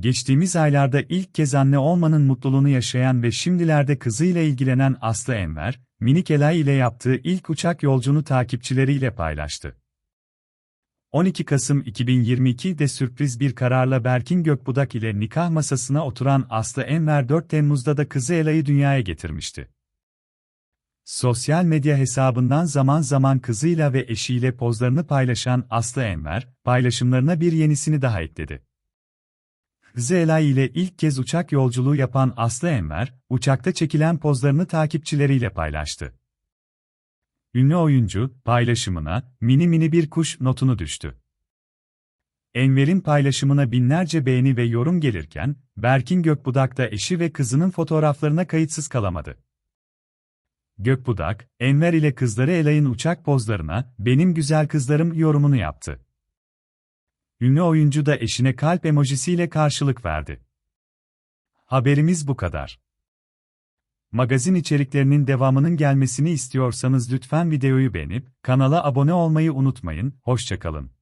Geçtiğimiz aylarda ilk kez anne olmanın mutluluğunu yaşayan ve şimdilerde kızıyla ilgilenen Aslı Enver, minik Elay ile yaptığı ilk uçak yolcunu takipçileriyle paylaştı. 12 Kasım 2022'de sürpriz bir kararla Berkin Gökbudak ile nikah masasına oturan Aslı Enver 4 Temmuz'da da kızı Ela'yı dünyaya getirmişti. Sosyal medya hesabından zaman zaman kızıyla ve eşiyle pozlarını paylaşan Aslı Enver, paylaşımlarına bir yenisini daha ekledi. Kızı Elay ile ilk kez uçak yolculuğu yapan Aslı Enver, uçakta çekilen pozlarını takipçileriyle paylaştı. Ünlü oyuncu, paylaşımına, mini mini bir kuş notunu düştü. Enver'in paylaşımına binlerce beğeni ve yorum gelirken, Berkin Gökbudak da eşi ve kızının fotoğraflarına kayıtsız kalamadı. Gökbudak, Enver ile kızları Elay'ın uçak pozlarına, benim güzel kızlarım yorumunu yaptı. Ünlü oyuncu da eşine kalp emojisiyle karşılık verdi. Haberimiz bu kadar. Magazin içeriklerinin devamının gelmesini istiyorsanız lütfen videoyu beğenip kanala abone olmayı unutmayın. Hoşçakalın.